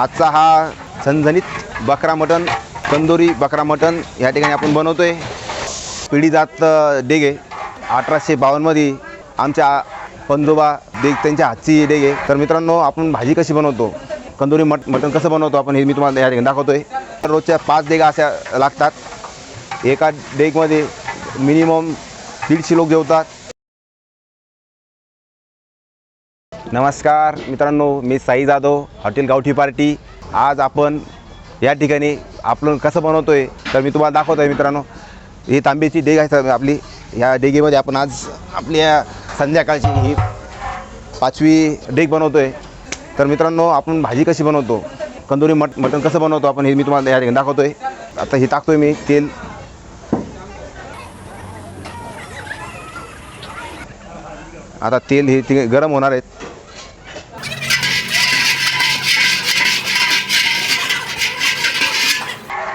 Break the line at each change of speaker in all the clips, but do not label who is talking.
आजचा हा झणझणीत बकरा मटण तंदुरी बकरा मटण या ठिकाणी आपण बनवतोय. पिढी जात डेगे. अठराशे बावन्नमध्ये आमच्या पंजोबा डेग त्यांच्या हातची डेगे. तर मित्रांनो आपण भाजी कशी बनवतो? कंदुरी मट मटण कसं बनवतो आपण हे मी तुम्हाला या ठिकाणी दाखवतो आहे तर रोजच्या पाच डेगा अशा लागतात. एका डेगमध्ये मिनिमम दीडशे लोक जेवतात. नमस्कार मित्रांनो मी साई जाधव हॉटेल गावठी पार्टी. आज आपण या ठिकाणी आपण कसं बनवतो आहे तर मी तुम्हाला दाखवतो आहे मित्रांनो. ही तांब्याची डेग आहे सर आपली. ह्या डेगेमध्ये आपण आज आपल्या संध्याकाळची ही पाचवी डेग बनवतो आहे तर मित्रांनो आपण भाजी कशी बनवतो कंदुरी मट मटण कसं बनवतो आपण हे मी तुम्हाला या ठिकाणी दाखवतो आहे आता हे टाकतो आहे मी तेल. आता तेल हे ते गरम होणार आहेत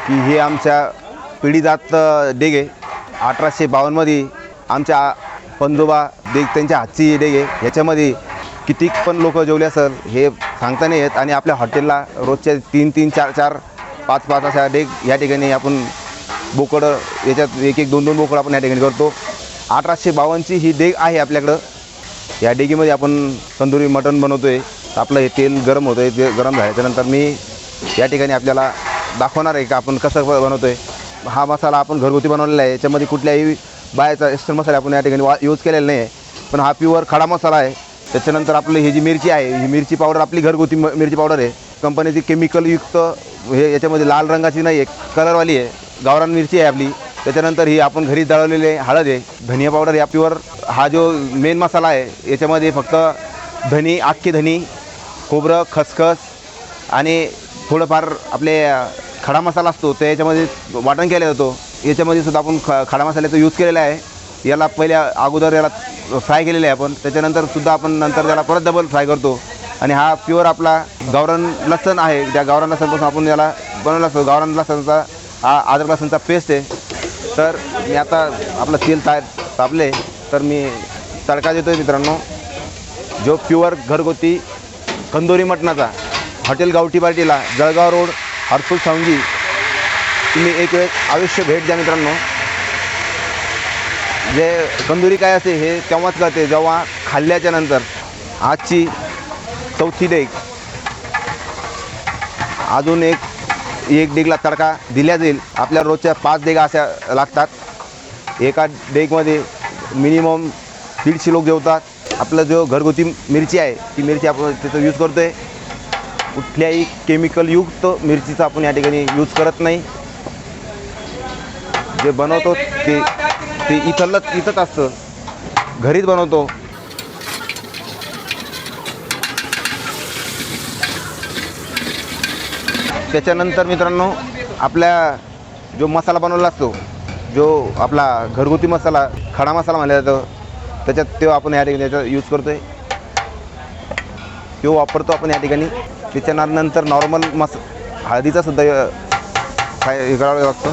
की हे आमच्या पिढीजात डेग. आहे अठराशे बावन्नमध्ये आमच्या पंजोबा डेग त्यांच्या हातची डेग. आहे ह्याच्यामध्ये किती पण लोक जेवले असेल हे सांगता नाही येत. आणि आपल्या हॉटेलला रोजच्या तीन तीन चार चार पाच पाच अशा डेग या ठिकाणी आपण बोकडं याच्यात एक एक दोन दोन बोकडं आपण या ठिकाणी करतो. अठराशे बावन्नची ही डेग आहे आपल्याकडं. या डेगीमध्ये आपण तंदुरी मटण बनवतो आहे आपलं हे तेल गरम होतं आहे ते गरम झाल्याच्यानंतर मी या ठिकाणी आपल्याला दाखवणार आहे का आपण कसं ब- बनवतो आहे हा मसाला आपण घरगुती बनवलेला आहे. याच्यामध्ये कुठल्याही बाहेरचा एक्स्ट्रा मसाला आपण या ठिकाणी वा यूज केलेला नाही आहे. पण हा प्युअर खडा मसाला आहे. त्याच्यानंतर आपली ही जी मिरची आहे ही मिरची पावडर आपली घरगुती म- मिरची पावडर आहे. कंपनीची केमिकलयुक्त हे याच्यामध्ये लाल रंगाची नाही आहे कलरवाली आहे. गावरान मिरची आहे आपली. त्याच्यानंतर ही आपण घरी दळवलेली आहे हळद आहे. धनिया पावडर या प्युअर हा जो मेन मसाला आहे याच्यामध्ये फक्त धनी आख्खी धनी खोबरं खसखस आणि थोडंफार आपले खडा मसाला असतो तर याच्यामध्ये वाटण केला जातो. याच्यामध्ये सुद्धा आपण ख खडा मसाल्याचा यूज केलेला आहे. याला पहिल्या अगोदर याला फ्राय केलेलं आहे आपण. त्याच्यानंतर सुद्धा आपण नंतर त्याला परत डबल फ्राय करतो. आणि हा प्युअर आपला गावरान लसण आहे. त्या गावरान लसणपासून आपण याला बनवला असतो. गावरान लसणचा हा आदर लसणचा पेस्ट आहे. तर मी आता आपलं तेल ता तापले. तर मी तडका देतो आहे मित्रांनो. जो प्युअर घरगुती कंदोरी मटणाचा हॉटेल गावठी पार्टीला जळगाव रोड हर्फुल सावंगी तुम्ही एक वेळ आयुष्य भेट द्या मित्रांनो. जे कंदुरी काय असते हे तेव्हाच कळते जेव्हा खाल्ल्याच्या नंतर. आजची चौथी डेग अजून एक एक डेगला तडका दिल्या जाईल. आपल्या रोजच्या पाच डेगा अशा लागतात. एका डेगमध्ये मिनिमम दीडशे लोक जेवतात. आपलं जो घरगुती मिरची आहे ती मिरची आपण त्याचा यूज करतो आहे कुठल्याही केमिकलयुक्त मिरचीचा आपण या ठिकाणी यूज करत नाही. जे बनवतो ते ते इथलंच इथंच असतं. घरीच बनवतो. त्याच्यानंतर मित्रांनो आपल्या जो मसाला बनवला असतो जो आपला घरगुती मसाला खडा मसाला म्हणला जातो त्याच्यात तो आपण या ठिकाणी त्याचा यूज करतो आहे तो वापरतो आपण या ठिकाणी. त्याच्यानंतर नॉर्मल मस हळदीचा सुद्धा काय हे करावं लागतं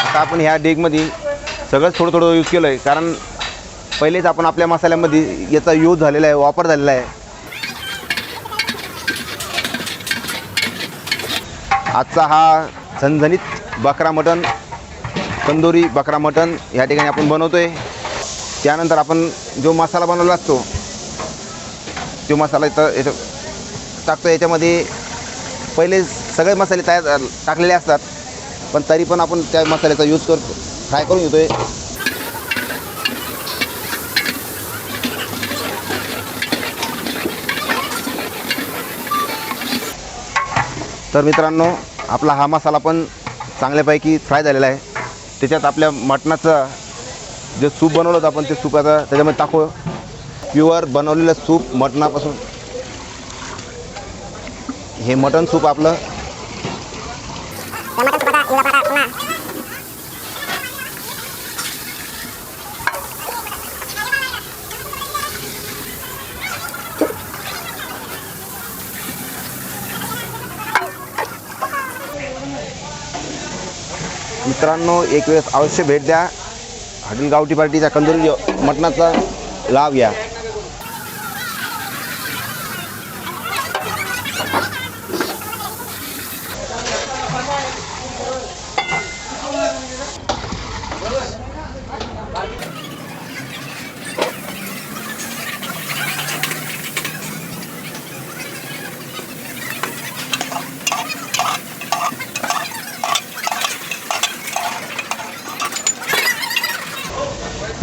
आता आपण ह्या डेगमध्ये सगळंच थोडं थोडं यूज केलं आहे कारण पहिलेच आपण आपल्या मसाल्यामध्ये याचा यूज झालेला आहे वापर झालेला आहे. आजचा हा झणझणीत बकरा मटण तंदुरी बकरा मटण या ठिकाणी आपण बनवतो आहे त्यानंतर आपण जो मसाला बनवला असतो तो मसाला इथं याच्या टाकतो याच्यामध्ये पहिले सगळे मसाले तयार टाकलेले असतात पण तरी पण आपण त्या मसाल्याचा यूज करतो फ्राय करून घेतो आहे तर मित्रांनो आपला हा मसाला पण चांगल्यापैकी फ्राय झालेला आहे. त्याच्यात आपल्या मटणाचं जे सूप बनवलं होतं आपण ते सूप आता त्याच्यामध्ये टाकू. प्युअर बनवलेलं सूप मटणापासून. हे मटण सूप आपलं. मित्रांनो एक वेळेस अवश्य भेट द्या. हॉटेल गावठी पार्टीचा कंदुरी मटणाचा लाभ घ्या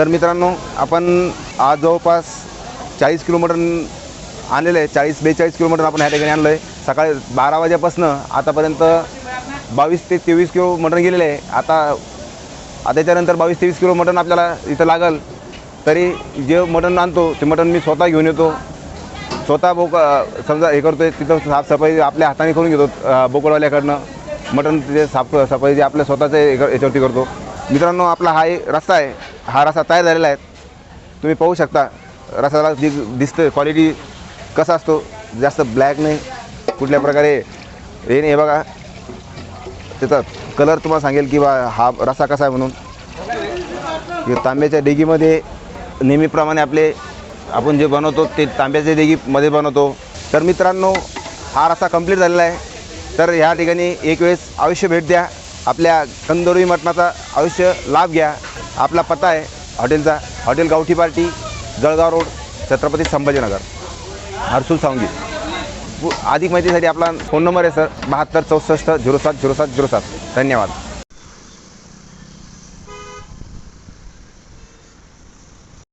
तर मित्रांनो आपण आज जवळपास चाळीस किलोमीटर आणलेलं आहे. चाळीस बेचाळीस किलोमीटर आपण ह्या ठिकाणी आणलं आहे सकाळी बारा वाजेपासून आतापर्यंत बावीस ते तेवीस किलो गेलेलं आहे. आता त्याच्यानंतर बावीस तेवीस किलो मटण आपल्याला इथं लागल. तरी जे मटण आणतो ते मटण मी स्वतः घेऊन येतो. स्वतः बोक समजा हे करतो आहे तिथं साफसफाई आपल्या हाताने करून घेतो बोकडवाल्याकडनं. मटण तिथे साफ सफाई जे आपल्या स्वतःच्या याच्यावरती करतो. मित्रांनो आपला हा एक रस्ता आहे. हा रसा तयार झालेला आहे. तुम्ही पाहू शकता रसाला जी दिसतं क्वालिटी कसा असतो जास्त ब्लॅक नाही कुठल्या प्रकारे हे नाही बघा. त्याचा कलर तुम्हाला सांगेल की बा हा रस्सा कसा आहे म्हणून. तांब्याच्या डेगीमध्ये नेहमीप्रमाणे आपले आपण जे बनवतो ते तांब्याच्या डेगीमध्ये बनवतो. तर मित्रांनो हा रस्सा कंप्लीट झालेला आहे. तर ह्या ठिकाणी एक वेळेस आयुष्य भेट द्या. आपल्या कंदोरी मटणाचा आयुष्य लाभ घ्या. आपला पत्ता आहे हॉटेलचा hotel Gavthi party Jalgaon road Chhatrapati Sambhajinagar. Harsul Sawangi. पु- अधिक माहितीसाठी आपला फोन नंबर आहे सर बहात्तर चौसष्ट झिरो सात झिरो सात झिरो सात. धन्यवाद.